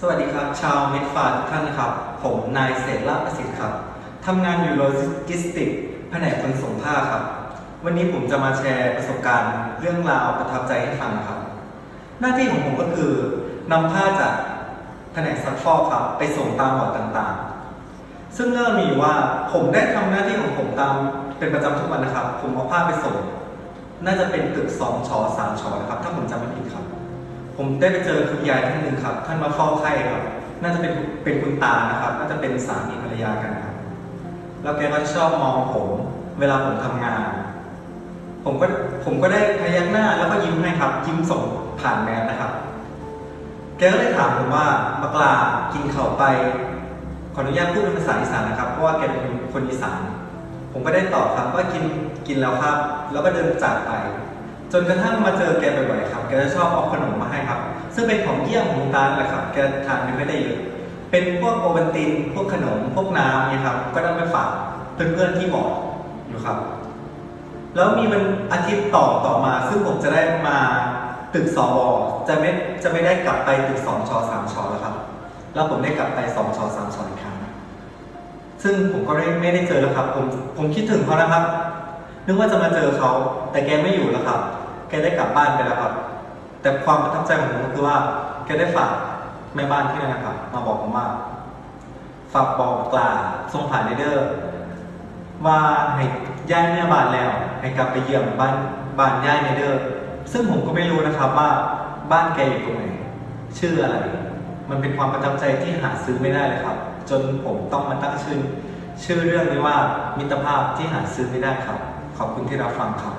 สวัสดีครับ ชาวเมดฟาทุกท่านนะครับ ผมนายเศรษฐ์ลาภประสิทธิ์ครับทำงานอยู่โลจิสติกส์แผนกขนส่งผ้าครับ วันนี้ผมจะมาแชร์ประสบการณ์เรื่องราวประทับใจให้ฟังครับ หน้าที่ของผมก็คือนำผ้าจากแผนกซักฟอกครับ ไปส่งตามบอดต่างๆ ซึ่งเรื่องมีว่าผมได้ทำหน้าที่ของผมตามเป็นประจำทุกวันนะครับ ผมเอาผ้าไปส่ง น่าจะเป็นตึกสองชอสามชอนะครับ ถ้าผมจำไม่ผิดครับ ผมได้ไปเจอคุณยายท่านหนึ่งครับ ท่านมาเฝ้าไข้ครับ น่าจะเป็นเป็นคุณตานะครับ น่าจะเป็นสามีภรรยากันครับ แล้วแกก็ชอบมองผม เวลาผมทำงาน ผมก็ผมก็ได้พยักหน้าแล้วก็ยิ้มให้ครับ ยิ้มส่งผ่านแมสนะครับ แกก็เลยถามผมว่าบักลากินเข่าไป ขออนุญาตพูดเป็นภาษาอีสานนะครับ เพราะว่าแกเป็นคนอีสาน ผมก็ได้ตอบครับว่ากินกินแล้วครับ แล้วก็เดินจากไป นกระทั่งมาเจอแกบ่อยๆครับ แกจะชอบเอาขนมมาให้ครับ ซึ่งเป็นของเยี่ยมของตาแหละครับ แกทานไม่ค่อยได้เยอะเป็นพวกโอวัลติน พวกขนม พวกน้ำเนี่ยครับ ก็ได้ไปฝากเพื่อนๆที่บอกอยู่ครับ แล้วมีมันอาทิตย์ต่อต่อมา ซึ่งผมจะได้มาตึกสวจะไม่จะไม่ได้กลับไปตึกสองชอสามชอแล้วครับ แล้วผมได้กลับไปสองชอสามชออีกครั้ง ซึ่งผมก็ได้ไม่ได้เจอแล้วครับ ผมผมคิดถึงเขานะครับนึกว่าจะมาเจอเขา แต่แกไม่อยู่แล้วครับ แกได้กลับบ้านไปแล้วครับ แต่ความประทับใจของผมก็คือว่าแกได้ฝากแม่บ้านที่นั่นนะครับ มาบอกผมว่า ฝากบอกกลาส่งผ่านเดอร์ว่าให้ย้ายแม่บ้านแล้ว ให้กลับไปเยี่ยมบ้านบ้านย้ายเนเดอร์ซึ่งผมก็ไม่รู้นะครับว่าบ้านแกอยู่ตรงไหนชื่ออะไร มันเป็นความประทับใจที่หาซื้อไม่ได้เลยครับ จนผมต้องมาตั้งชื่อ ชื่อเรื่องนี้ว่ามิตรภาพที่หาซื้อไม่ได้ครับ ขอบคุณที่รับฟังครับ